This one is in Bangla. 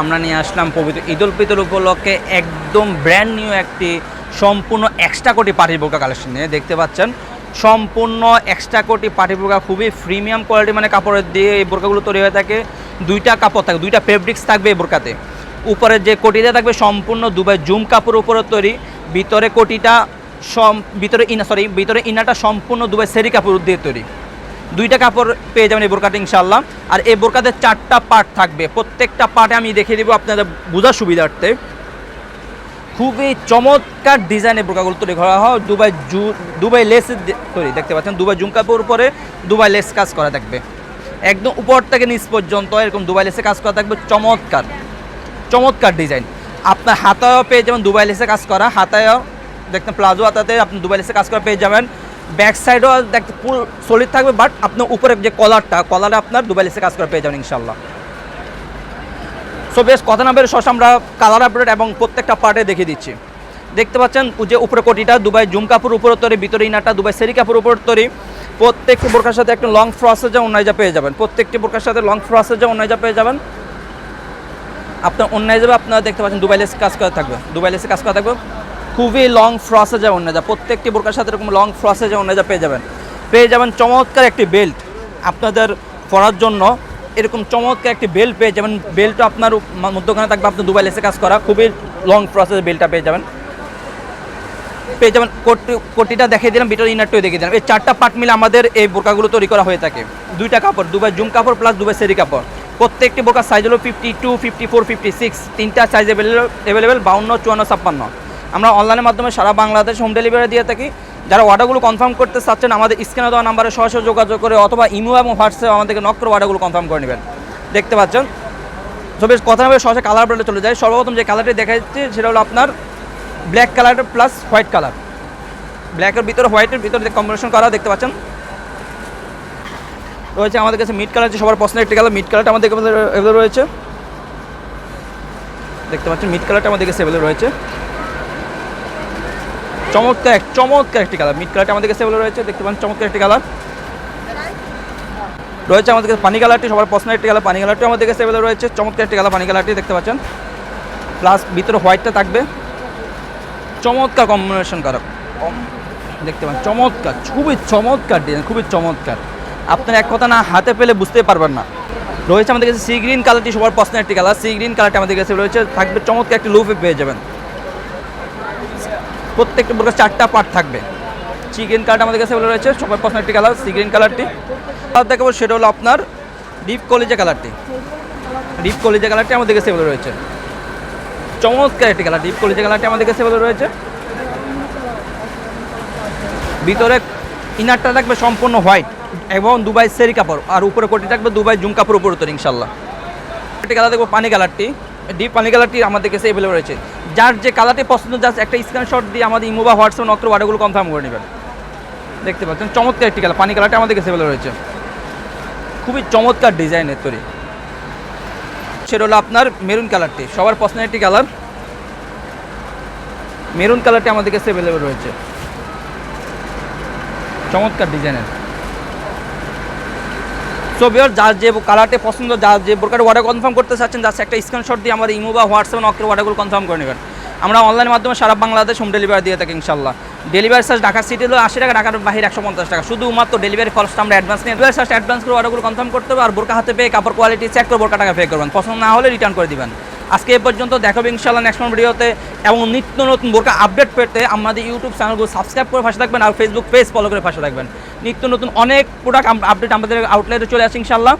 আমরা নিয়ে আসলাম পবিত্র ঈদ উল ফিতর উপলক্ষে একদম ব্র্যান্ড নিউ একটি সম্পূর্ণ এক্সট্রা কোটি পার্টি বোরকা কালেকশন নিয়ে। দেখতে পাচ্ছেন, সম্পূর্ণ এক্সট্রা কোটি পার্টি বোরকা খুবই প্রিমিয়াম কোয়ালিটি মানে কাপড়ের দিয়ে এই বোরকাগুলো তৈরি হয়ে থাকে। দুইটা কাপড় থাকবে দুইটা ফেব্রিক্স থাকবে এই বোরকাতে। উপরে যে কোটিটা থাকবে সম্পূর্ণ দুবাই জুম কাপড় উপরে তৈরি। ভিতরে কোটিটা সম ভিতরে ইনা সরি ভিতরে ইনাটা সম্পূর্ণ দুবাই সেরি কাপড় দিয়ে তৈরি। দুইটা কাপড় পেয়ে যাবেন এই বোরকাতে ইনশাল্লাহ আর এই বোরকাতে চারটা পার্ট থাকবে। প্রত্যেকটা পার্টে আমি দেখিয়ে দিব আপনাদের বোঝার সুবিধার্থে। খুবই চমৎকার ডিজাইনের বোরকাগুলো তৈরি করা হয়। দুবাই জু, দুবাই লেস তৈরি দেখতে পাচ্ছেন? দুবাই জুম কাপড় উপরে দুবাই লেস কাজ করা থাকবে। একদম উপর থেকে নিচ পর্যন্ত এরকম দুবাই লেসে কাজ করা থাকবে। চমৎকার চমৎকার ডিজাইন আপনার হাতায়ও পেয়ে যাবেন দুবাই লেসে কাজ করা। হাতায়ও দেখতেন প্লাজো হাতাতে আপনি দুবাই লেসে কাজ করা পেয়ে যাবেন। ব্যাক সাইডও দেখতে ফুল সলিড থাকবে বাট আপনার উপরে যে কলারটা কলারে আপনার দুবাই লেসে কাজ করে পেয়ে যাবেন ইনশাল্লাহ সো বেশ, কথা না বের সস আমরা কালার আপডেট এবং প্রত্যেকটা পার্টে দেখিয়ে দিচ্ছি। দেখতে পাচ্ছেন যে উপরে কোটিটা দুবাই জুম কাপড় উপরে তৈরি, ভিতরে ইনাটা দুবাই সেরি কাপড় উপর তৈরি। প্রত্যেকটি বোরকার সাথে একটা লং ফ্রসের যা অন্যায়জা পেয়ে যাবেন। প্রত্যেকটি বোরকার সাথে লং ফ্রসের যা অন্যায়জা পেয়ে যাবেন। আপনার অন্যায় যাবে আপনারা দেখতে পাচ্ছেন দুবাই লেস কাজ করা থাকবে। দুবাই লেসে কাজ করা থাকবে। খুবই লং ফ্রসে যা অন্যায়জা প্রত্যেকটি বোরকার সাথে এরকম লং ফ্রসে যা পেয়ে যাবেন। পেয়ে যাবেন চমৎকার একটি বেল্ট আপনাদের পরার জন্য এরকম চমৎকার একটি বেল্ট পেয়ে যাবেন। বেল্টটা আপনার মধ্যখানে থাকবে আপনার দুবাই লেসে কাজ করা। খুবই লং প্রসেস বেল্টটা পেয়ে যাবেন। পেয়ে যাবেন কোটি কোটিটা দেখিয়ে দিলাম বিটার ইনারটাও দেখিয়ে দিলাম। এই চারটা পার্ট মিলে আমাদের এই বোরকাগুলো তৈরি করা হয়ে থাকে। দুইটা কাপড়, দুবাই জুম কাপড় প্লাস দুবাই সেরি কাপড়। প্রত্যেকটি বোরকার সাইজ হলো fifty two fifty four fifty six তিনটা সাইজ অ্যাভেলেবেল অ্যাভেলেবেল বাউন্ন, চুয়ান্ন, ছাপ্পান্ন। আমরা অনলাইনের মাধ্যমে সারা বাংলাদেশ হোম ডেলিভারি দিয়ে থাকি। যারা অর্ডারগুলো কনফার্ম করতে চাচ্ছেন, আমাদের স্ক্রিনে দেওয়া নাম্বারে সরাসরি যোগাযোগ করে অথবা ইমো এবং হোয়াটসঅ্যাপ আমাদেরকে নক করে অর্ডারগুলো কনফার্ম করে নেবেন। দেখতে পাচ্ছেন? বেশ, কথা বলে সরাসরি কালার ব্রেডে চলে যায় সর্বপ্রথম যে কালারটি দেখা যাচ্ছে সেটা হলো আপনার black colour plus white colour ব্ল্যাকের ভিতরে হোয়াইটের ভিতরে যে কম্বিনেশন করা দেখতে পাচ্ছেন? রয়েছে আমাদের কাছে মিড কালার যে সবার পছন্দের একটি কালার মিড কালারটা আমাদের কাছে রয়েছে। দেখতে পাচ্ছেন মিড কালারটা আমাদের কাছে এভেলেবল রয়েছে। চমৎকার এক চমৎকার একটি কালার। মিড কালারটা আমাদের কাছে রয়েছে, দেখতে পাচ্ছেন চমৎকার একটি কালার। রয়েছে আমাদের কাছে পানি কালারটি, সবার পছন্দের একটি কালার, পানি কালারটি আমাদের কাছে এভেলেবল রয়েছে, চমৎকার একটি কালার পানি কালারটি, দেখতে পাচ্ছেন। প্লাস ভিতরে হোয়াইটটা থাকবে। চমৎকার কম্বিনেশন করা কম- দেখতে পাচ্ছেন, চমৎকার, খুবই চমৎকার ডিজাইন খুবই চমৎকার। আপনার এক কথা না হাতে পেলে বুঝতে পারবেন না। রয়েছে আমাদের কাছে সি গ্রিন কালারটি, সবার পছন্দের একটি কালার। সি গ্রিন কালারটি আমাদের কাছে রয়েছে, থাকবে চমৎকার একটি লুপে পেয়ে যাবেন। প্রত্যেকটা প্রকার চারটা পার্ট থাকবে। সি গ্রিন আমাদের কাছে রয়েছে সবার পছন্দের একটি কালার সি গ্রিন কালারটি আর দেখাবো সেটা হলো আপনার ডিপ কলিজা কালারটি ডিপ কলিজা কালারটি আমাদের কাছে রয়েছে। চমৎকার একটি কালার ডিপ কলিজা কালারটি আমাদের কাছে রয়েছে। ভিতরে ইনারটা থাকবে সম্পূর্ণ হোয়াইট এবং দুবাই সেরি কাপড়, আর উপরে কোটি থাকবে দুবাই জুম কাপড় উপরে তো ইনশাল্লাহ একটি কালার দেখব পানি কালারটি ডিপ পানি কালারটি আমাদের কাছে এভেলেবল রয়েছে। যার যে কালারটি পছন্দ জাস্ট একটা স্ক্রিনশট দিয়ে আমাদের ইমো বা হোয়াটসঅ্যাপ নকর অর্ডারগুলো কনফার্ম করে নেবেন। দেখতে পাচ্ছেন, চমৎকার একটি কালার। পানি কালারটা আমাদের কাছে রয়েছে। খুবই চমৎকার ডিজাইনের তৈরি। সেটা হলো আপনার মেরুন কালারটি। সবার পছন্দের একটি কালার। মেরুন কালারটি আমাদের কাছে অ্যাভেলেবল রয়েছে। চমৎকার ডিজাইনের। সো যার যে কালারটি পছন্দ, যার যে বোরকার ওয়ার্ডে কনফার্ম করতে চাচ্ছেন যাচ্ছে একটা স্ক্রিনশট দিয়ে আমার ইমো বা হোয়াটসঅ্যাপ নকের অর্ডারগুলো কনফার্ম করে নেবেন। আমরা অনলাইনের মাধ্যমে সারা বাংলাদেশ হোম ডেলিভারি দিয়ে থাকি ইনশাল্লাহ ডেলিভারি চার্জ ঢাকা সিটি হলো আশি টাকা, ঢাকার বাহির একশো পঞ্চাশ টাকা। শুধুমাত্র ডেলিভারি খরচটা আমরা অ্যাডভান্স নিয়ে ডেলিভারি চার্জ অ্যাডভান্স করে অর্ডারগুলো কনফার্ম করতে হবে, আর বোরকা হাতে পেয়ে কাপড় কোয়ালিটি চেক করে বোরকা টাকা পে করবেন। পছন্দ না হলে রিটার্ন করে দিবেন। আজকে এ পর্যন্ত দেখাবে ইনশাল্লাহ নেক্সট ভিডিওতে এবং নিত্য নতুন বোরকা আপডেট পেতে আমাদের ইউটিউব চ্যানেলগুলো সাবস্ক্রাইব করে পাশে থাকবেন আর ফেসবুক পেজ ফলো করে পাশে থাকবেন। নিত্য নতুন অনেক প্রোডাক্ট আপডেট আমাদের আউটলেটে চলে আসে ইনশাল্লাহ